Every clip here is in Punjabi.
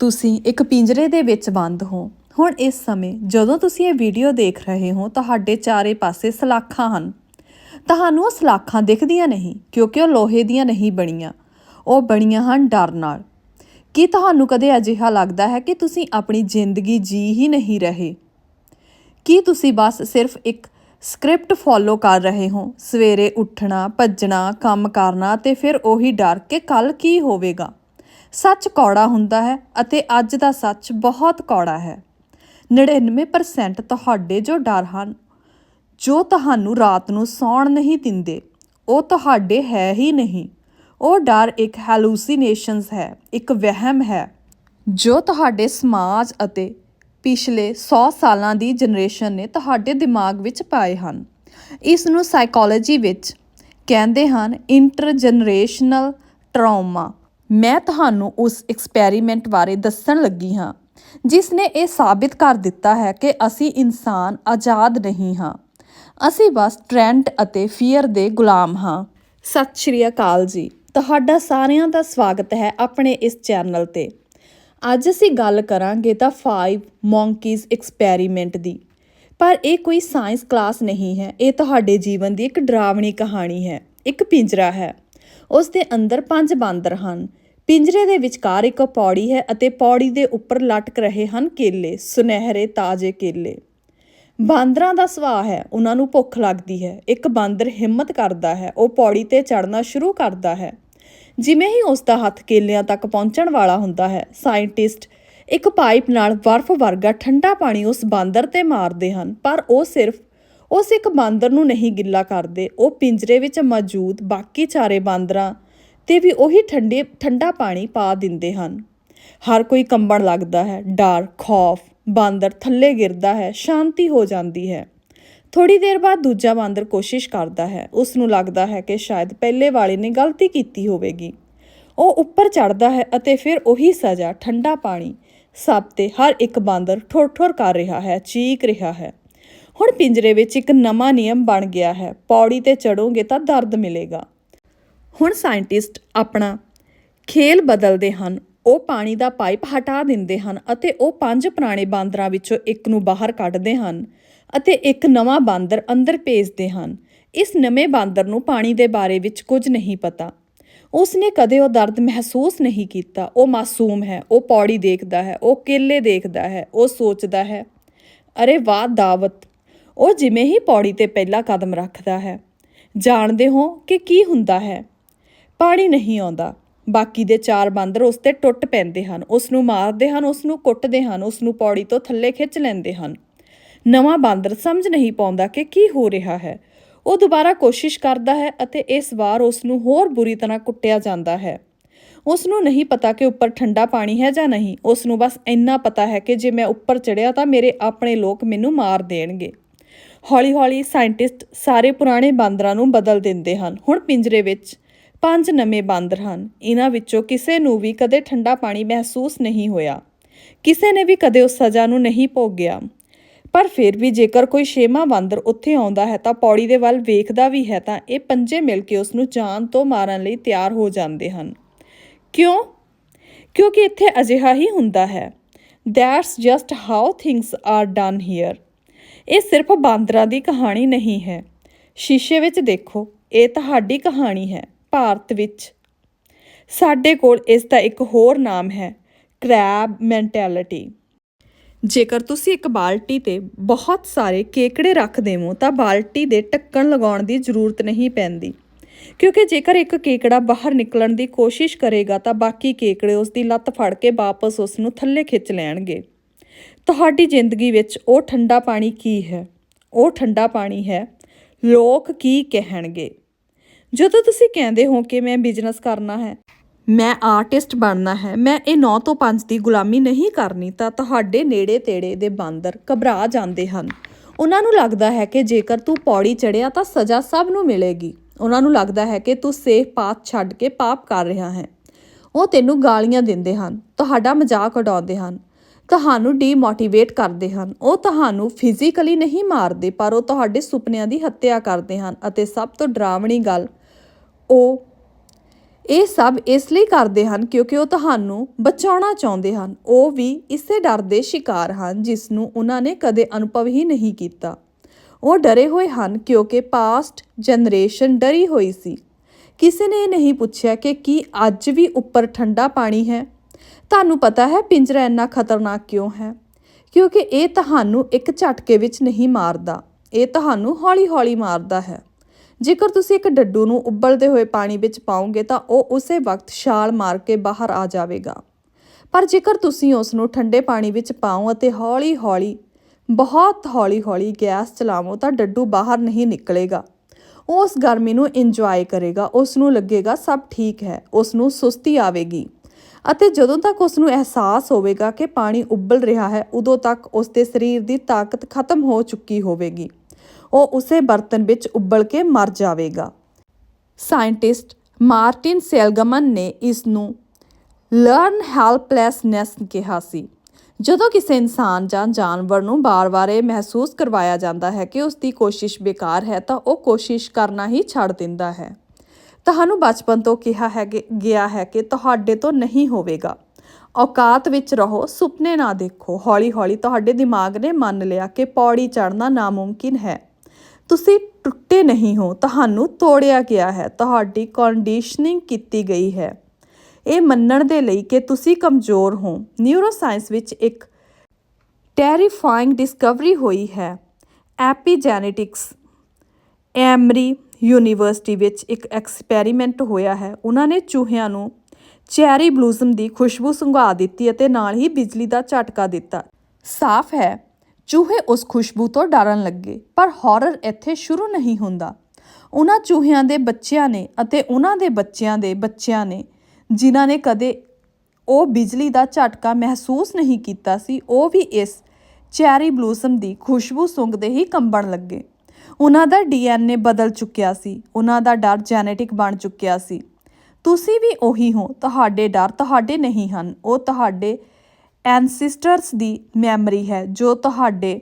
ਤੁਸੀਂ ਇੱਕ ਪਿੰਜਰੇ ਦੇ ਵਿੱਚ ਬੰਦ ਹੋ। ਹੁਣ ਇਸ ਸਮੇਂ ਜਦੋਂ ਤੁਸੀਂ ਇਹ ਵੀਡੀਓ ਦੇਖ ਰਹੇ ਹੋ, ਤੁਹਾਡੇ ਚਾਰੇ ਪਾਸੇ ਸਲਾਖਾਂ ਹਨ। ਤੁਹਾਨੂੰ ਉਹ ਸਲਾਖਾਂ ਦਿਖਦੀਆਂ ਨਹੀਂ, ਕਿਉਂਕਿ ਉਹ ਲੋਹੇ ਦੀਆਂ ਨਹੀਂ ਬਣੀਆਂ। ਉਹ ਬਣੀਆਂ ਹਨ ਡਰ ਨਾਲ। ਕੀ ਤੁਹਾਨੂੰ ਕਦੇ ਅਜਿਹਾ ਲੱਗਦਾ ਹੈ ਕਿ ਤੁਸੀਂ ਆਪਣੀ ਜ਼ਿੰਦਗੀ ਜੀ ਹੀ ਨਹੀਂ ਰਹੇ? ਕੀ ਤੁਸੀਂ ਬਸ ਸਿਰਫ ਇੱਕ ਸਕ੍ਰਿਪਟ ਫੋਲੋ ਕਰ ਰਹੇ ਹੋ? ਸਵੇਰੇ ਉੱਠਣਾ, ਭੱਜਣਾ, ਕੰਮ ਕਰਨਾ ਤੇ ਫਿਰ ਉਹੀ ਡਰ ਕਿ ਕੱਲ ਕੀ ਹੋਵੇਗਾ? ਸੱਚ ਕੌੜਾ ਹੁੰਦਾ ਹੈ ਅਤੇ ਅੱਜ ਦਾ ਸੱਚ ਬਹੁਤ ਕੌੜਾ ਹੈ। 99% ਤੁਹਾਡੇ ਜੋ ਡਰ ਹਨ, ਜੋ ਤੁਹਾਨੂੰ ਰਾਤ ਨੂੰ ਸੌਣ ਨਹੀਂ ਦਿੰਦੇ, ਉਹ ਤੁਹਾਡੇ ਹੈ ਹੀ ਨਹੀਂ। ਉਹ ਡਰ ਇੱਕ ਹੈਲੂਸੀਨੇਸ਼ਨਸ ਹੈ, ਇੱਕ ਵਹਿਮ ਹੈ, ਜੋ ਤੁਹਾਡੇ ਸਮਾਜ ਅਤੇ ਪਿਛਲੇ 100 ਸਾਲਾਂ ਦੀ ਜਨਰੇਸ਼ਨ ਨੇ ਤੁਹਾਡੇ ਦਿਮਾਗ ਵਿੱਚ ਪਾਏ ਹਨ। ਇਸ ਨੂੰ ਸਾਈਕੋਲੋਜੀ ਵਿੱਚ ਕਹਿੰਦੇ ਹਨ ਇੰਟਰਜਨਰੇਸ਼ਨਲ ਟਰਾਮਾ ਮੈਂ ਤੁਹਾਨੂੰ ਉਸ ਐਕਸਪੈਰੀਮੈਂਟ ਬਾਰੇ ਦੱਸਣ ਲੱਗੀ ਹਾਂ ਜਿਸ ਨੇ ਇਹ ਸਾਬਿਤ ਕਰ ਦਿੱਤਾ ਹੈ ਕਿ ਅਸੀਂ ਇਨਸਾਨ ਆਜ਼ਾਦ ਨਹੀਂ ਹਾਂ। ਅਸੀਂ ਬਸ ਟ੍ਰੈਂਡ ਅਤੇ ਫੀਅਰ ਦੇ ਗੁਲਾਮ ਹਾਂ। ਸਤਿ ਸ਼੍ਰੀ ਅਕਾਲ ਜੀ। ਤੁਹਾਡਾ ਸਾਰਿਆਂ ਦਾ ਸਵਾਗਤ ਹੈ ਆਪਣੇ ਇਸ ਚੈਨਲ ਤੇ। ਅੱਜ ਅਸੀਂ ਗੱਲ ਕਰਾਂਗੇ ਤਾਂ 5 ਮੌਂਕੀਜ਼ ਐਕਸਪੈਰੀਮੈਂਟ ਦੀ। ਪਰ ਇਹ ਕੋਈ ਸਾਇੰਸ ਕਲਾਸ ਨਹੀਂ ਹੈ। ਇਹ ਤੁਹਾਡੇ ਜੀਵਨ ਦੀ ਇੱਕ ਡਰਾਵਣੀ ਕਹਾਣੀ ਹੈ। ਇੱਕ ਪਿੰਜਰਾ ਹੈ। ਉਸ ਦੇ ਅੰਦਰ ਪੰਜ ਬਾਂਦਰ ਹਨ। ਪਿੰਜਰੇ ਦੇ ਵਿਚਕਾਰ ਇੱਕ ਪੌੜੀ ਹੈ ਅਤੇ ਪੌੜੀ ਦੇ ਉੱਪਰ ਲਟਕ ਰਹੇ ਹਨ ਕੇਲੇ, ਸੁਨਹਿਰੇ ਤਾਜ਼ੇ ਕੇਲੇ। ਬਾਂਦਰਾਂ ਦਾ ਸੁਭਾਅ ਹੈ, ਉਹਨਾਂ ਨੂੰ ਭੁੱਖ ਲੱਗਦੀ ਹੈ। ਇੱਕ ਬਾਂਦਰ ਹਿੰਮਤ ਕਰਦਾ ਹੈ, ਉਹ ਪੌੜੀ ਤੇ ਚੜ੍ਹਨਾ ਸ਼ੁਰੂ ਕਰਦਾ ਹੈ। ਜਿਵੇਂ ਹੀ ਉਸ ਦਾ ਹੱਥ ਕੇਲਿਆਂ ਤੱਕ ਪਹੁੰਚਣ ਵਾਲਾ ਹੁੰਦਾ ਹੈ, ਸਾਇੰਟਿਸਟ ਇੱਕ ਪਾਈਪ ਨਾਲ ਬਰਫ਼ ਵਰਗਾ ਠੰਡਾ ਪਾਣੀ ਉਸ ਬਾਂਦਰ ਤੇ ਮਾਰਦੇ ਹਨ, ਪਰ ਉਹ ਸਿਰਫ ਉਸ ਇੱਕ ਬਾਂਦਰ ਨੂੰ ਨਹੀਂ ਗਿੱਲਾ ਕਰਦੇ। ਉਹ ਪਿੰਜਰੇ ਵਿੱਚ ਮੌਜੂਦ ਬਾਕੀ ਚਾਰੇ ਬਾਂਦਰਾਂ ਤੇ ਵੀ ਉਹੀ ਠੰਡੇ, ਠੰਡਾ ਪਾਣੀ ਪਾ ਦਿੰਦੇ ਹਨ। ਹਰ ਕੋਈ ਕੰਬਣ ਲੱਗਦਾ ਹੈ, ਡਰ, ਖੌਫ, ਬਾਂਦਰ ਥੱਲੇ ਗਿਰਦਾ ਹੈ, ਸ਼ਾਂਤੀ ਹੋ ਜਾਂਦੀ ਹੈ। ਥੋੜੀ ਦੇਰ ਬਾਅਦ ਦੂਜਾ ਬਾਂਦਰ ਕੋਸ਼ਿਸ਼ ਕਰਦਾ ਹੈ। ਉਸ ਨੂੰ ਲੱਗਦਾ ਹੈ ਕਿ ਸ਼ਾਇਦ ਪਹਿਲੇ ਵਾਲੇ ਨੇ ਗਲਤੀ ਕੀਤੀ ਹੋਵੇਗੀ। ਉਹ ਉੱਪਰ ਚੜਦਾ ਹੈ ਅਤੇ ਫਿਰ ਉਹੀ ਸਜ਼ਾ, ਠੰਡਾ ਪਾਣੀ। ਸਭ ਤੇ ਹਰ ਇੱਕ ਬਾਂਦਰ ਠੋਰ-ਠੋਰ ਕਰ ਰਿਹਾ ਹੈ, ਚੀਕ ਰਿਹਾ ਹੈ। ਹੁਣ ਪਿੰਜਰੇ ਵਿੱਚ ਇੱਕ ਨਵਾਂ ਨਿਯਮ ਬਣ ਗਿਆ ਹੈ। ਪੌੜੀ ਤੇ ਚੜੋਗੇ ਤਾਂ ਦਰਦ ਮਿਲੇਗਾ। ਹੁਣ ਸਾਇੰਟਿਸਟ ਆਪਣਾ ਖੇਲ ਬਦਲਦੇ ਹਨ। ਉਹ ਪਾਣੀ ਦਾ ਪਾਈਪ ਹਟਾ ਦਿੰਦੇ ਹਨ ਅਤੇ ਉਹ ਪੰਜ ਪੁਰਾਣੇ ਬਾਂਦਰਾਂ ਵਿੱਚੋਂ ਇੱਕ ਨੂੰ ਬਾਹਰ ਕੱਢਦੇ ਹਨ ਅਤੇ ਇੱਕ ਨਵਾਂ ਬਾਂਦਰ ਅੰਦਰ ਭੇਜਦੇ ਹਨ। ਇਸ ਨਵੇਂ ਬਾਂਦਰ ਨੂੰ ਪਾਣੀ ਦੇ ਬਾਰੇ ਵਿੱਚ ਕੁਝ ਨਹੀਂ ਪਤਾ। ਉਸਨੇ ਕਦੇ ਉਹ ਦਰਦ ਮਹਿਸੂਸ ਨਹੀਂ ਕੀਤਾ। ਉਹ ਮਾਸੂਮ ਹੈ, ਉਹ ਪੌੜੀ ਦੇਖਦਾ ਹੈ, ਉਹ ਕੇਲੇ ਦੇਖਦਾ ਹੈ, ਉਹ ਸੋਚਦਾ ਹੈ, ਅਰੇ ਵਾਹ ਦਾਵਤ, ਉਹ ਜਿਵੇਂ ਹੀ ਪੌੜੀ ਤੇ ਪਹਿਲਾ ਕਦਮ ਰੱਖਦਾ ਹੈ। ਜਾਣਦੇ ਹੋ ਕਿ ਕੀ ਹੁੰਦਾ ਹੈ? ਪਾਣੀ ਨਹੀਂ ਆਉਂਦਾ। ਬਾਕੀ ਦੇ ਚਾਰ ਬਾਂਦਰ ਉਸ ਤੇ ਟੁੱਟ ਪੈਂਦੇ ਹਨ। ਉਸ ਨੂੰ ਮਾਰਦੇ ਹਨ, ਉਸ ਨੂੰ ਕੁੱਟਦੇ ਹਨ, ਉਸ ਨੂੰ ਪੌੜੀ ਤੋਂ ਥੱਲੇ ਖਿੱਚ ਲੈਂਦੇ ਹਨ। ਨਵਾਂ ਬਾਂਦਰ ਸਮਝ ਨਹੀਂ ਪਾਉਂਦਾ ਕਿ ਕੀ ਹੋ ਰਿਹਾ ਹੈ। ਉਹ ਦੁਬਾਰਾ ਕੋਸ਼ਿਸ਼ ਕਰਦਾ ਹੈ ਅਤੇ ਇਸ ਵਾਰ ਉਸ ਨੂੰ ਹੋਰ ਬੁਰੀ ਤਰ੍ਹਾਂ ਕੁੱਟਿਆ ਜਾਂਦਾ ਹੈ। ਉਸ ਨੂੰ ਨਹੀਂ ਪਤਾ ਕਿ ਉੱਪਰ ਠੰਡਾ ਪਾਣੀ ਹੈ ਜਾਂ ਨਹੀਂ। ਉਸ ਨੂੰ ਬਸ ਇੰਨਾ ਪਤਾ ਹੈ ਕਿ ਜੇ ਮੈਂ ਉੱਪਰ ਚੜਿਆ ਤਾਂ ਮੇਰੇ ਆਪਣੇ ਲੋਕ ਮੈਨੂੰ ਮਾਰ ਦੇਣਗੇ। ਹੌਲੀ-ਹੌਲੀ ਸਾਇੰਟਿਸਟ ਸਾਰੇ ਪੁਰਾਣੇ ਬਾਂਦਰਾਂ ਨੂੰ ਬਦਲ ਦਿੰਦੇ ਹਨ। ਹੁਣ ਪਿੰਜਰੇ ਵਿੱਚ ਪੰਜ ਨਵੇਂ ਬਾਂਦਰ ਹਨ। ਇਹਨਾਂ ਵਿੱਚੋਂ ਕਿਸੇ ਨੂੰ ਵੀ ਕਦੇ ਠੰਡਾ ਪਾਣੀ ਮਹਿਸੂਸ ਨਹੀਂ ਹੋਇਆ। ਕਿਸੇ ਨੇ ਵੀ ਕਦੇ ਉਸ ਸਜ਼ਾ ਨੂੰ ਨਹੀਂ ਭੋਗਿਆ। ਪਰ ਫਿਰ ਵੀ ਜੇਕਰ ਕੋਈ ਛੇਵਾਂ ਬਾਂਦਰ ਉੱਥੇ ਆਉਂਦਾ ਹੈ ਤਾਂ ਪੌੜੀ ਦੇ ਵੱਲ ਵੇਖਦਾ ਵੀ ਹੈ ਤਾਂ ਇਹ ਪੰਜੇ ਮਿਲ ਕੇ ਉਸ ਨੂੰ ਜਾਨ ਤੋਂ ਮਾਰਨ ਲਈ ਤਿਆਰ ਹੋ ਜਾਂਦੇ ਹਨ। ਕਿਉਂ? ਕਿਉਂਕਿ ਇੱਥੇ ਅਜਿਹਾ ਹੀ ਹੁੰਦਾ ਹੈ। That's just how things are done here ਇਹ ਸਿਰਫ ਬਾਂਦਰਾਂ ਦੀ ਕਹਾਣੀ ਨਹੀਂ ਹੈ। ਸ਼ੀਸ਼ੇ ਵਿੱਚ ਦੇਖੋ, ਇਹ ਤੁਹਾਡੀ ਕਹਾਣੀ ਹੈ। ਭਾਰਤ ਵਿੱਚ। ਸਾਡੇ ਕੋਲ ਇਸ ਦਾ ਇੱਕ ਹੋਰ ਨਾਮ ਹੈ, ਕ੍ਰੈਬ ਮੈਂਟੈਲਿਟੀ। ਜੇਕਰ ਤੁਸੀਂ ਇੱਕ ਬਾਲਟੀ ਤੇ ਬਹੁਤ ਸਾਰੇ ਕੇਕੜੇ ਰੱਖ ਦੇਵੋ, ਤਾਂ ਬਾਲਟੀ ਦੇ ਢੱਕਣ ਲਗਾਉਣ ਦੀ ਜ਼ਰੂਰਤ ਨਹੀਂ ਪੈਂਦੀ। ਕਿਉਂਕਿ ਜੇਕਰ ਇੱਕ ਕੇਕੜਾ ਬਾਹਰ ਨਿਕਲਣ ਦੀ ਕੋਸ਼ਿਸ਼ ਕਰੇਗਾ, ਤਾਂ ਬਾਕੀ ਕੇਕੜੇ ਉਸ ਦੀ ਲੱਤ ਫੜ ਕੇ ਵਾਪਸ ਉਸ ਨੂੰ ਥੱਲੇ ਖਿੱਚ ਲੈਣਗੇ। ਤੁਹਾਡੀ ਜ਼ਿੰਦਗੀ ਵਿੱਚ ਉਹ ਠੰਡਾ ਪਾਣੀ ਕੀ ਹੈ? ਉਹ ਠੰਡਾ ਪਾਣੀ ਹੈ, ਲੋਕ ਕੀ ਕਹਿਣਗੇ? ਜਦੋਂ ਤੁਸੀਂ ਕਹਿੰਦੇ ਹੋ ਕਿ ਮੈਂ ਬਿਜ਼ਨਸ ਕਰਨਾ ਹੈ, ਮੈਂ ਆਰਟਿਸਟ ਬਣਨਾ ਹੈ, ਮੈਂ ਇਹ 9 ਤੋਂ 5 ਦੀ ਗੁਲਾਮੀ ਨਹੀਂ ਕਰਨੀ, ਤਾਂ ਤੁਹਾਡੇ ਨੇੜੇ ਤੇੜੇ ਦੇ ਬਾਂਦਰ ਘਬਰਾ ਜਾਂਦੇ ਹਨ। ਉਹਨਾਂ ਨੂੰ ਲੱਗਦਾ ਹੈ ਕਿ ਜੇਕਰ ਤੂੰ ਪੌੜੀ ਚੜਿਆ ਤਾਂ ਸਜ਼ਾ ਸਭ ਨੂੰ ਮਿਲੇਗੀ। ਉਹਨਾਂ ਨੂੰ ਲੱਗਦਾ ਹੈ ਕਿ ਤੂੰ ਸੇਫ ਪਾਥ ਛੱਡ ਕੇ ਪਾਪ ਕਰ ਰਿਹਾ ਹੈ। ਉਹ ਤੈਨੂੰ ਗਾਲੀਆਂ ਦਿੰਦੇ ਹਨ, ਤੁਹਾਡਾ ਮਜ਼ਾਕ ਉਡਾਉਂਦੇ ਹਨ, ਤੁਹਾਨੂੰ ਡੀਮੋਟੀਵੇਟ ਕਰਦੇ ਹਨ, ਉਹ ਤੁਹਾਨੂੰ ਫਿਜ਼ੀਕਲੀ ਨਹੀਂ ਮਾਰਦੇ, ਪਰ ਉਹ ਤੁਹਾਡੇ ਸੁਪਨਿਆਂ ਦੀ ਹੱਤਿਆ ਕਰਦੇ ਹਨ ਅਤੇ ਸਭ ਤੋਂ ਡਰਾਵਣੀ ਗੱਲ ਉਹ, ਇਹ ਸਭ ਇਸ ਲਈ ਕਰਦੇ ਹਨ ਕਿਉਂਕਿ ਉਹ ਤੁਹਾਨੂੰ ਬਚਾਉਣਾ ਚਾਹੁੰਦੇ ਹਨ। ਉਹ ਵੀ ਇਸੇ ਡਰ ਦੇ ਸ਼ਿਕਾਰ ਹਨ ਜਿਸ ਨੂੰ ਉਹਨਾਂ ਨੇ ਕਦੇ ਅਨੁਭਵ ਹੀ ਨਹੀਂ ਕੀਤਾ। ਉਹ ਡਰੇ ਹੋਏ ਹਨ ਕਿਉਂਕਿ ਪਾਸਟ ਜਨਰੇਸ਼ਨ ਡਰੀ ਹੋਈ ਸੀ। ਕਿਸੇ ਨੇ ਇਹ ਨਹੀਂ ਪੁੱਛਿਆ ਕਿ ਕੀ ਅੱਜ ਵੀ ਉੱਪਰ ਠੰਡਾ ਪਾਣੀ ਹੈ? ਤੁਹਾਨੂੰ ਪਤਾ ਹੈ ਪਿੰਜਰਾ ਇੰਨਾ ਖਤਰਨਾਕ ਕਿਉਂ ਹੈ? ਕਿਉਂਕਿ ਇਹ ਤੁਹਾਨੂੰ ਇੱਕ ਝਟਕੇ ਵਿੱਚ ਨਹੀਂ ਮਾਰਦਾ। ਇਹ ਤੁਹਾਨੂੰ ਹੌਲੀ-ਹੌਲੀ ਮਾਰਦਾ ਹੈ। ਜੇਕਰ ਤੁਸੀਂ ਇੱਕ ਡੱਡੂ ਨੂੰ ਉਬਲਦੇ ਹੋਏ ਪਾਣੀ ਵਿੱਚ ਪਾਓਗੇ ਤਾਂ ਉਹ ਉਸੇ ਵਕਤ ਛਾਲ ਮਾਰ ਕੇ ਬਾਹਰ ਆ ਜਾਵੇਗਾ। ਪਰ ਜੇਕਰ ਤੁਸੀਂ ਉਸ ਨੂੰ ਠੰਡੇ ਪਾਣੀ ਵਿੱਚ ਪਾਓ ਅਤੇ ਹੌਲੀ-ਹੌਲੀ, ਬਹੁਤ ਹੌਲੀ-ਹੌਲੀ ਗੈਸ ਚਲਾਵੋ ਤਾਂ ਡੱਡੂ ਬਾਹਰ ਨਹੀਂ ਨਿਕਲੇਗਾ। ਉਹ ਉਸ ਗਰਮੀ ਨੂੰ ਇੰਜੋਏ ਕਰੇਗਾ ਉਸ ਨੂੰ ਲੱਗੇਗਾ ਸਭ ਠੀਕ ਹੈ ਉਸ ਨੂੰ ਸੁਸਤੀ ਆਵੇਗੀ। ਅਤੇ ਜਦੋਂ ਤੱਕ ਉਸ ਨੂੰ ਅਹਿਸਾਸ ਹੋਵੇਗਾ ਕਿ ਪਾਣੀ ਉਬਲ ਰਿਹਾ ਹੈ, ਉਦੋਂ ਤੱਕ ਉਸ ਦੇ ਸਰੀਰ ਦੀ ਤਾਕਤ ਖਤਮ ਹੋ ਚੁੱਕੀ ਹੋਵੇਗੀ। ਉਹ ਉਸੇ ਬਰਤਨ ਵਿੱਚ ਉਬਲ ਕੇ ਮਰ ਜਾਵੇਗਾ। ਸਾਇੰਟਿਸਟ ਮਾਰਟਿਨ ਸੈਲਗਮਨ ਨੇ ਇਸ ਨੂੰ ਲਰਨ ਹੈਲਪਲੈਸਨੈਸ ਕਿਹਾ ਸੀ। ਜਦੋਂ ਕਿਸੇ ਇਨਸਾਨ ਜਾਂ ਜਾਨਵਰ ਨੂੰ ਬਾਰ-ਬਾਰ ਇਹ ਮਹਿਸੂਸ ਕਰਵਾਇਆ ਜਾਂਦਾ ਹੈ ਕਿ ਉਸ ਦੀ ਕੋਸ਼ਿਸ਼ ਬੇਕਾਰ ਹੈ, ਤਾਂ ਉਹ ਕੋਸ਼ਿਸ਼ ਕਰਨਾ ਹੀ ਛੱਡ ਦਿੰਦਾ ਹੈ। ਤੁਹਾਨੂੰ ਬਚਪਨ ਤੋਂ ਕਿਹਾ ਹੈ ਗਿਆ ਹੈ ਕਿ ਤੁਹਾਡੇ ਤੋਂ ਨਹੀਂ ਹੋਵੇਗਾ। ਔਕਾਤ ਵਿੱਚ ਰਹੋ, ਸੁਪਨੇ ਨਾ ਦੇਖੋ। ਹੌਲੀ-ਹੌਲੀ ਤੁਹਾਡੇ ਦਿਮਾਗ ਨੇ ਮੰਨ ਲਿਆ ਕਿ ਪੌੜੀ ਚੜ੍ਹਨਾ ਨਾਮੁਮਕਿਨ ਹੈ। ਤੁਸੀਂ ਟੁੱਟੇ ਨਹੀਂ ਹੋ, ਤੁਹਾਨੂੰ ਤੋੜਿਆ ਗਿਆ ਹੈ, ਤੁਹਾਡੀ ਕੰਡੀਸ਼ਨਿੰਗ ਕੀਤੀ ਗਈ ਹੈ। ਇਹ ਮੰਨਣ ਦੇ ਲਈ ਕਿ ਤੁਸੀਂ ਕਮਜ਼ੋਰ ਹੋ। ਨਿਊਰੋਸਾਇੰਸ ਵਿੱਚ ਇੱਕ ਟੈਰੀਫਾਈਂਗ ਡਿਸਕਵਰੀ ਹੋਈ ਹੈ। ਐਪੀਜੈਨੇਟਿਕਸ ਐਮਰੀ ਯੂਨੀਵਰਸਿਟੀ ਵਿੱਚ ਇੱਕ ਐਕਸਪੈਰੀਮੈਂਟ ਹੋਇਆ ਹੈ। ਉਹਨਾਂ ਨੇ ਚੂਹਿਆਂ ਨੂੰ ਚੈਰੀ ਬਲੂਸਮ ਦੀ ਖੁਸ਼ਬੂ ਸੁੰਘਾ ਦਿੱਤੀ ਅਤੇ ਨਾਲ ਹੀ ਬਿਜਲੀ ਦਾ ਝਟਕਾ ਦਿੱਤਾ। ਸਾਫ਼ ਹੈ, ਚੂਹੇ ਉਸ ਖੁਸ਼ਬੂ ਤੋਂ ਡਰਨ ਲੱਗੇ, ਪਰ ਹਾਰਰ ਇੱਥੇ ਸ਼ੁਰੂ ਨਹੀਂ ਹੁੰਦਾ। ਉਹਨਾਂ ਚੂਹਿਆਂ ਦੇ ਬੱਚਿਆਂ ਨੇ ਅਤੇ ਉਹਨਾਂ ਦੇ ਬੱਚਿਆਂ ਦੇ ਬੱਚਿਆਂ ਨੇ, ਜਿਨ੍ਹਾਂ ਨੇ ਕਦੇ ਉਹ ਬਿਜਲੀ ਦਾ ਝਟਕਾ ਮਹਿਸੂਸ ਨਹੀਂ ਕੀਤਾ ਸੀ, ਉਹ ਵੀ ਇਸ ਚੈਰੀ ਬਲੂਸਮ ਦੀ ਖੁਸ਼ਬੂ ਸੁੰਘਦੇ ਹੀ ਕੰਬਣ ਲੱਗੇ। ਉਹਨਾਂ ਦਾ ਡੀਐਨਏ ਬਦਲ ਚੁੱਕਿਆ ਸੀ, ਉਹਨਾਂ ਦਾ ਡਰ ਜੈਨੇਟਿਕ ਬਣ ਚੁੱਕਿਆ ਸੀ। ਤੁਸੀਂ ਵੀ ਉਹੀ ਹੋ, ਤੁਹਾਡੇ ਡਰ ਤੁਹਾਡੇ ਨਹੀਂ ਹਨ। ਉਹ ਤੁਹਾਡੇ ਐਨਸਿਸਟਰਸ ਦੀ ਮੈਮਰੀ ਹੈ, ਜੋ ਤੁਹਾਡੇ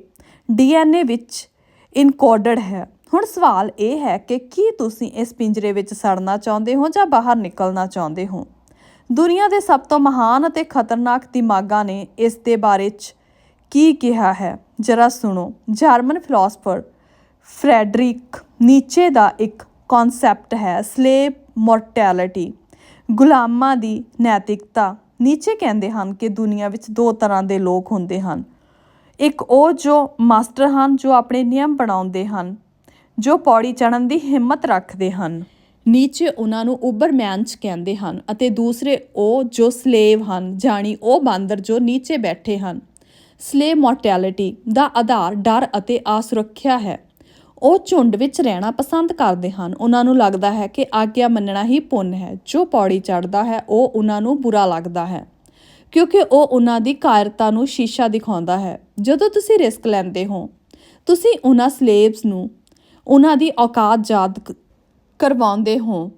ਡੀਐਨਏ ਵਿੱਚ ਇਨਕੋਡਡ ਹੈ। ਹੁਣ ਸਵਾਲ ਇਹ ਹੈ ਕਿ ਕੀ ਤੁਸੀਂ ਇਸ ਪਿੰਜਰੇ ਵਿੱਚ ਸੜਨਾ ਚਾਹੁੰਦੇ ਹੋ ਜਾਂ ਬਾਹਰ ਨਿਕਲਣਾ ਚਾਹੁੰਦੇ ਹੋ? ਦੁਨੀਆ ਦੇ ਸਭ ਤੋਂ ਮਹਾਨ ਅਤੇ ਖਤਰਨਾਕ ਦਿਮਾਗਾਂ ਨੇ ਇਸ ਦੇ ਬਾਰੇ 'ਚ ਕੀ ਕਿਹਾ ਹੈ? ਜਰਾ ਸੁਣੋ। ਜਰਮਨ ਫਿਲਾਸਫਰ ਫ੍ਰੈਡਰਿਕ ਨੀਚੇ ਦਾ ਇੱਕ ਕਨਸੈਪਟ ਹੈ ਸਲੇਵ ਮੋਰਟੈਲਿਟੀ ਗੁਲਾਮਾਂ ਦੀ ਨੈਤਿਕਤਾ। ਨੀਚੇ ਕਹਿੰਦੇ ਹਨ ਕਿ ਦੁਨੀਆ ਵਿੱਚ ਦੋ ਤਰ੍ਹਾਂ ਦੇ ਲੋਕ ਹੁੰਦੇ ਹਨ। ਇੱਕ ਉਹ ਜੋ ਮਾਸਟਰ ਹਨ, ਜੋ ਆਪਣੇ ਨਿਯਮ ਬਣਾਉਂਦੇ ਹਨ, ਜੋ ਪੌੜੀ ਚੜਨ ਦੀ ਹਿੰਮਤ ਰੱਖਦੇ ਹਨ। ਨੀਚੇ ਉਹਨਾਂ ਨੂੰ ਉਬਰਮੈਨਚ ਕਹਿੰਦੇ ਹਨ ਅਤੇ ਦੂਸਰੇ ਉਹ ਜੋ ਸਲੇਵ ਹਨ, ਜਾਣੀ ਉਹ ਬਾਂਦਰ ਜੋ ਨੀਚੇ ਬੈਠੇ ਹਨ। ਸਲੇਵ ਮੋਰਟੈਲਿਟੀ ਦਾ ਆਧਾਰ ਡਰ ਅਤੇ ਅਸੁਰੱਖਿਆ ਹੈ। ਉਹ ਝੁੰਡ ਵਿੱਚ ਰਹਿਣਾ ਪਸੰਦ ਕਰਦੇ ਹਨ। ਉਹਨਾਂ ਨੂੰ ਲੱਗਦਾ ਹੈ ਕਿ ਆਗਿਆ ਮੰਨਣਾ ਹੀ ਪੁੰਨ ਹੈ। ਜੋ ਪੌੜੀ ਚੜਦਾ ਹੈ, ਉਹ ਉਹਨਾਂ ਨੂੰ ਬੁਰਾ ਲੱਗਦਾ ਹੈ। ਕਿਉਂਕਿ ਉਹ ਉਹਨਾਂ ਦੀ ਕਾਇਰਤਾ ਨੂੰ ਸ਼ੀਸ਼ਾ ਦਿਖਾਉਂਦਾ ਹੈ। ਜਦੋਂ ਤੁਸੀਂ ਰਿਸਕ ਲੈਂਦੇ ਹੋ, ਤੁਸੀਂ ਉਹਨਾਂ ਸਲੇਵਸ ਨੂੰ, ਉਹਨਾਂ ਦੀ ਔਕਾਤ ਯਾਦ ਕਰਵਾਉਂਦੇ ਹੋ।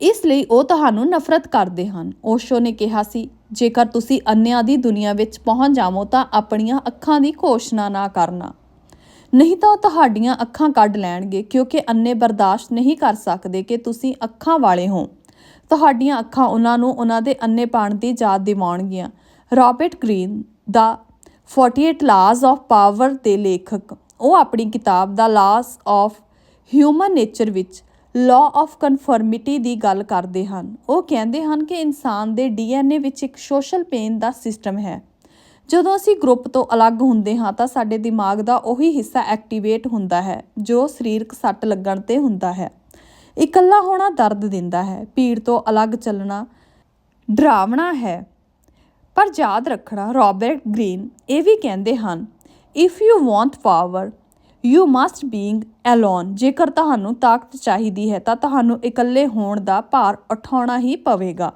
ਇਸ ਲਈ ਉਹ ਤੁਹਾਨੂੰ ਨਫ਼ਰਤ ਕਰਦੇ ਹਨ। ਓਸ਼ੋ ਨੇ ਕਿਹਾ ਸੀ, ਜੇਕਰ ਤੁਸੀਂ ਅੰਨਿਆਂ ਦੀ ਦੁਨੀਆ ਵਿੱਚ ਪਹੁੰਚ ਜਾਵੋ ਤਾਂ ਆਪਣੀਆਂ ਅੱਖਾਂ ਦੀ ਘੋਸ਼ਣਾ ਨਾ ਕਰਨਾ। ਨਹੀਂ ਤਾਂ ਉਹ ਤੁਹਾਡੀਆਂ ਅੱਖਾਂ ਕੱਢ ਲੈਣਗੇ, ਕਿਉਂਕਿ ਅੰਨੇ ਬਰਦਾਸ਼ਤ ਨਹੀਂ ਕਰ ਸਕਦੇ ਕਿ ਤੁਸੀਂ ਅੱਖਾਂ ਵਾਲੇ ਹੋ। ਤੁਹਾਡੀਆਂ ਅੱਖਾਂ ਉਹਨਾਂ ਨੂੰ ਉਹਨਾਂ ਦੇ ਅੰਨੇ ਅੰਨੇਪਣ ਦੀ ਯਾਦ ਦਿਵਾਉਣਗੀਆਂ। ਰਾਬਰਟ ਗ੍ਰੀਨ ਦਾ 48 ਲਾਜ਼ ਆਫ ਪਾਵਰ ਦੇ ਲੇਖਕ। ਉਹ ਆਪਣੀ ਕਿਤਾਬ ਦਾ ਲਾਜ਼ ਆਫ ਹਿਊਮਨ ਨੇਚਰ ਵਿੱਚ ਲਾਅ ਆਫ ਕਨਫਰਮਿਟੀ ਦੀ ਗੱਲ ਕਰਦੇ ਹਨ। ਉਹ ਕਹਿੰਦੇ ਹਨ ਕਿ ਇਨਸਾਨ ਦੇ ਡੀਐਨਏ ਵਿੱਚ ਇੱਕ ਸੋਸ਼ਲ ਪੇਨ ਦਾ ਸਿਸਟਮ ਹੈ। ਜਦੋਂ ਅਸੀਂ ਗਰੁੱਪ ਤੋਂ ਅਲੱਗ ਹੁੰਦੇ ਹਾਂ ਤਾਂ ਸਾਡੇ ਦਿਮਾਗ ਦਾ ਉਹੀ ਹਿੱਸਾ ਐਕਟੀਵੇਟ ਹੁੰਦਾ ਹੈ, ਜੋ ਸਰੀਰਕ ਸੱਟ ਲੱਗਣ ਤੇ ਹੁੰਦਾ ਹੈ। ਇਕੱਲਾ ਹੋਣਾ ਦਰਦ ਦਿੰਦਾ ਹੈ, ਭੀੜ ਤੋਂ ਅਲੱਗ ਚੱਲਣਾ ਡਰਾਵਣਾ ਹੈ। ਪਰ ਯਾਦ ਰੱਖਣਾ, ਰਾਬਰਟ ਗ੍ਰੀਨ ਇਹ ਵੀ ਕਹਿੰਦੇ ਹਨ if you want power you must being alone ਜੇਕਰ ਤੁਹਾਨੂੰ ਤਾਕਤ ਚਾਹੀਦੀ ਹੈ ਤਾਂ ਤੁਹਾਨੂੰ ਇਕੱਲੇ ਹੋਣ ਦਾ ਭਾਰ ਉਠਾਉਣਾ ਹੀ ਪਵੇਗਾ।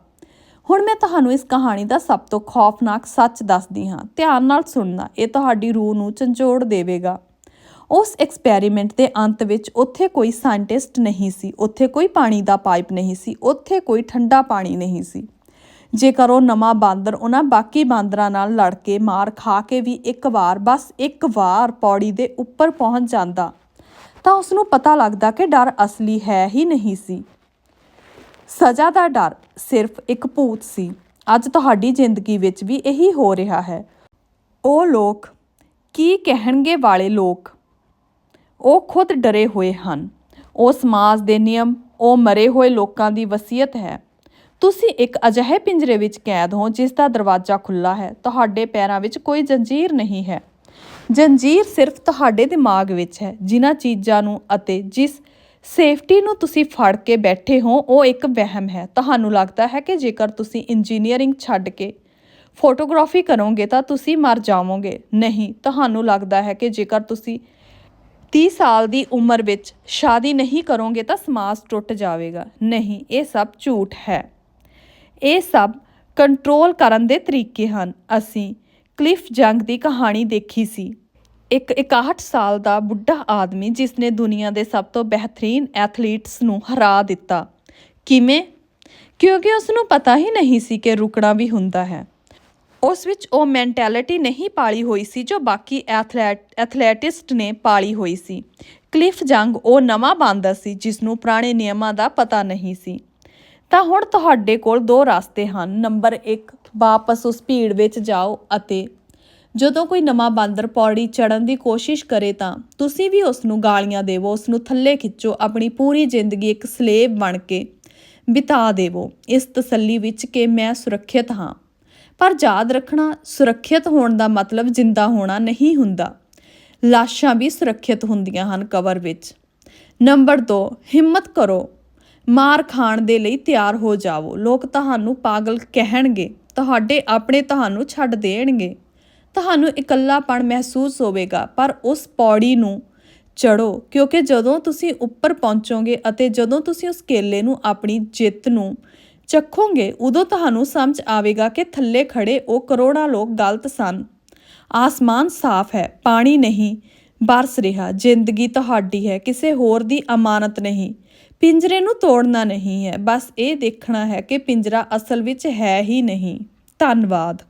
ਹੁਣ ਮੈਂ ਤੁਹਾਨੂੰ ਇਸ ਕਹਾਣੀ ਦਾ ਸਭ ਤੋਂ ਖੌਫਨਾਕ ਸੱਚ ਦੱਸਦੀ ਹਾਂ। ਧਿਆਨ ਨਾਲ ਸੁਣਨਾ, ਇਹ ਤੁਹਾਡੀ ਰੂਹ ਨੂੰ ਝੰਜੋੜ ਦੇਵੇਗਾ। ਉਸ ਐਕਸਪੈਰੀਮੈਂਟ ਦੇ ਅੰਤ ਵਿੱਚ ਉੱਥੇ ਕੋਈ ਸਾਇੰਟਿਸਟ ਨਹੀਂ ਸੀ, ਉੱਥੇ ਕੋਈ ਪਾਣੀ ਦਾ ਪਾਈਪ ਨਹੀਂ ਸੀ, ਉੱਥੇ ਕੋਈ ਠੰਡਾ ਪਾਣੀ ਨਹੀਂ ਸੀ। ਜੇਕਰ ਉਹ ਨਵਾਂ ਬਾਂਦਰ ਉਹਨਾਂ ਬਾਕੀ ਬਾਂਦਰਾਂ ਨਾਲ ਲੜ ਕੇ ਮਾਰ ਖਾ ਕੇ ਵੀ ਇੱਕ ਵਾਰ, ਬਸ ਇੱਕ ਵਾਰ ਪੌੜੀ ਦੇ ਉੱਪਰ ਪਹੁੰਚ ਜਾਂਦਾ, ਤਾਂ ਉਸ ਨੂੰ ਪਤਾ ਲੱਗਦਾ ਕਿ ਡਰ ਅਸਲੀ ਹੈ ਹੀ ਨਹੀਂ ਸੀ। ਸਜ਼ਾ ਦਾ ਡਰ ਸਿਰਫ ਇੱਕ ਭੂਤ ਸੀ। ਅੱਜ ਤੁਹਾਡੀ ਜ਼ਿੰਦਗੀ ਵਿੱਚ ਵੀ ਇਹੀ ਹੋ ਰਿਹਾ ਹੈ। ਉਹ ਲੋਕ, ਕੀ ਕਹਿਣਗੇ ਵਾਲੇ ਲੋਕ? ਉਹ ਖੁਦ ਡਰੇ ਹੋਏ ਹਨ। ਉਹ ਸਮਾਜ ਦੇ ਨਿਯਮ, ਉਹ ਮਰੇ ਹੋਏ ਲੋਕਾਂ ਦੀ ਵਸੀਅਤ ਹੈ। ਤੁਸੀਂ ਇੱਕ ਅਜਿਹੇ ਪਿੰਜਰੇ ਵਿੱਚ ਕੈਦ ਹੋ ਜਿਸ ਦਾ ਦਰਵਾਜ਼ਾ ਖੁੱਲਾ ਹੈ। ਤੁਹਾਡੇ ਪੈਰਾਂ ਵਿੱਚ ਕੋਈ ਜੰਜੀਰ ਨਹੀਂ ਹੈ। ਜੰਜੀਰ ਸਿਰਫ ਤੁਹਾਡੇ ਦਿਮਾਗ ਵਿੱਚ ਹੈ, ਜਿਨ੍ਹਾਂ ਚੀਜ਼ਾਂ ਨੂੰ ਅਤੇ ਜਿਸ ਸੇਫਟੀ ਨੂੰ ਤੁਸੀਂ ਫੜ ਕੇ ਬੈਠੇ ਹੋ, ਉਹ ਇੱਕ ਵਹਿਮ ਹੈ। ਤੁਹਾਨੂੰ ਲੱਗਦਾ ਹੈ ਕਿ ਜੇਕਰ ਤੁਸੀਂ ਇੰਜੀਨੀਅਰਿੰਗ ਛੱਡ ਕੇ ਫੋਟੋਗ੍ਰਾਫੀ ਕਰੋਗੇ ਤਾਂ ਤੁਸੀਂ ਮਰ ਜਾਵੋਗੇ। ਨਹੀਂ, ਤੁਹਾਨੂੰ ਲੱਗਦਾ ਹੈ ਕਿ ਜੇਕਰ ਤੁਸੀਂ 30 ਸਾਲ ਦੀ ਉਮਰ ਵਿੱਚ ਸ਼ਾਦੀ ਨਹੀਂ ਕਰੋਗੇ ਤਾਂ ਸਮਾਜ ਟੁੱਟ ਜਾਵੇਗਾ। ਨਹੀਂ, ਇਹ ਸਭ ਝੂਠ ਹੈ। ਇਹ ਸਭ ਕੰਟਰੋਲ ਕਰਨ ਦੇ ਤਰੀਕੇ ਹਨ। ਅਸੀਂ ਕਲਿਫ ਜੰਗ ਦੀ ਕਹਾਣੀ ਦੇਖੀ ਸੀ। ਇੱਕ 61 ਸਾਲ ਦਾ ਬੁੱਢਾ ਆਦਮੀ ਜਿਸ ਨੇ ਦੁਨੀਆ ਦੇ ਸਭ ਤੋਂ ਬਿਹਤਰੀਨ ਐਥਲੀਟਸ ਨੂੰ ਹਰਾ ਦਿੱਤਾ। ਕਿਵੇਂ? ਕਿਉਂਕਿ ਉਸ ਨੂੰ ਪਤਾ ਹੀ ਨਹੀਂ ਸੀ ਕਿ ਰੁਕਣਾ ਵੀ ਹੁੰਦਾ ਹੈ। ਉਸ ਵਿੱਚ ਉਹ ਮੈਂਟੈਲਿਟੀ ਨਹੀਂ ਪਾਲੀ ਹੋਈ ਸੀ ਜੋ ਬਾਕੀ ਐਥਲੈਟ ਐਥਲੈਟਿਸਟ ਨੇ ਪਾਲੀ ਹੋਈ ਸੀ। ਕਲਿਫ ਜੰਗ ਉਹ ਨਵਾਂ ਬਾਂਦਰ ਸੀ ਜਿਸ ਨੂੰ ਪੁਰਾਣੇ ਨਿਯਮਾਂ ਦਾ ਪਤਾ ਨਹੀਂ ਸੀ। ਤਾਂ ਹੁਣ ਤੁਹਾਡੇ ਕੋਲ ਦੋ ਰਸਤੇ ਹਨ। ਨੰਬਰ 1 ਵਾਪਸ ਉਸ ਭੀੜ ਵਿੱਚ ਜਾਓ ਅਤੇ ਜਦੋਂ ਕੋਈ ਨਵਾਂ ਬਾਂਦਰ ਪੌੜੀ ਚੜਨ ਦੀ ਕੋਸ਼ਿਸ਼ ਕਰੇ ਤਾਂ ਤੁਸੀਂ ਵੀ ਉਸ ਨੂੰ ਗਾਲੀਆਂ ਦੇਵੋ ਉਸ ਨੂੰ ਥੱਲੇ ਖਿੱਚੋ, ਆਪਣੀ ਪੂਰੀ ਜ਼ਿੰਦਗੀ ਇੱਕ ਸਲੇਬ ਬਣ ਕੇ ਬਿਤਾ ਦੇਵੋ। ਇਸ ਤਸੱਲੀ ਵਿੱਚ ਕਿ ਮੈਂ ਸੁਰੱਖਿਅਤ ਹਾਂ। ਪਰ ਯਾਦ ਰੱਖਣਾ, ਸੁਰੱਖਿਅਤ ਹੋਣ ਦਾ ਮਤਲਬ ਜਿੰਦਾ ਹੋਣਾ ਨਹੀਂ ਹੁੰਦਾ। ਲਾਸ਼ਾਂ ਵੀ ਸੁਰੱਖਿਅਤ ਹੁੰਦੀਆਂ ਹਨ ਕਵਰ ਵਿੱਚ। ਨੰਬਰ 2 ਹਿੰਮਤ ਕਰੋ। ਮਾਰ ਖਾਣ ਦੇ ਲਈ ਤਿਆਰ ਹੋ ਜਾਵੋ। ਲੋਕ ਤੁਹਾਨੂੰ ਪਾਗਲ ਕਹਿਣਗੇ। ਤੁਹਾਡੇ ਆਪਣੇ ਤੁਹਾਨੂੰ ਛੱਡ ਦੇਣਗੇ। ਤੁਹਾਨੂੰ ਇਕੱਲਾਪਣ ਮਹਿਸੂਸ ਹੋਵੇਗਾ, ਪਰ ਉਸ ਪੌੜੀ ਨੂੰ ਚੜੋ ਕਿਉਂਕਿ ਜਦੋਂ ਤੁਸੀਂ ਉੱਪਰ ਪਹੁੰਚੋਗੇ ਅਤੇ ਜਦੋਂ ਤੁਸੀਂ ਉਸ ਕੇਲੇ ਨੂੰ ਆਪਣੀ ਜਿੱਤ ਨੂੰ ਚੱਖੋਗੇ, ਉਦੋਂ ਤੁਹਾਨੂੰ ਸਮਝ ਆਵੇਗਾ ਕਿ ਥੱਲੇ ਖੜੇ ਉਹ ਕਰੋੜਾਂ ਲੋਕ ਗਲਤ ਸਨ। ਆਸਮਾਨ ਸਾਫ਼ ਹੈ, ਪਾਣੀ ਨਹੀਂ, ਬਰਸ ਰਿਹਾ, ਜ਼ਿੰਦਗੀ ਤੁਹਾਡੀ ਹੈ, ਕਿਸੇ ਹੋਰ ਦੀ ਅਮਾਨਤ ਨਹੀਂ। ਪਿੰਜਰੇ ਨੂੰ ਤੋੜਨਾ ਨਹੀਂ ਹੈ, ਬਸ ਇਹ ਦੇਖਣਾ ਹੈ ਕਿ ਪਿੰਜਰਾ ਅਸਲ ਵਿੱਚ ਹੈ ਹੀ ਨਹੀਂ। ਧੰਨਵਾਦ।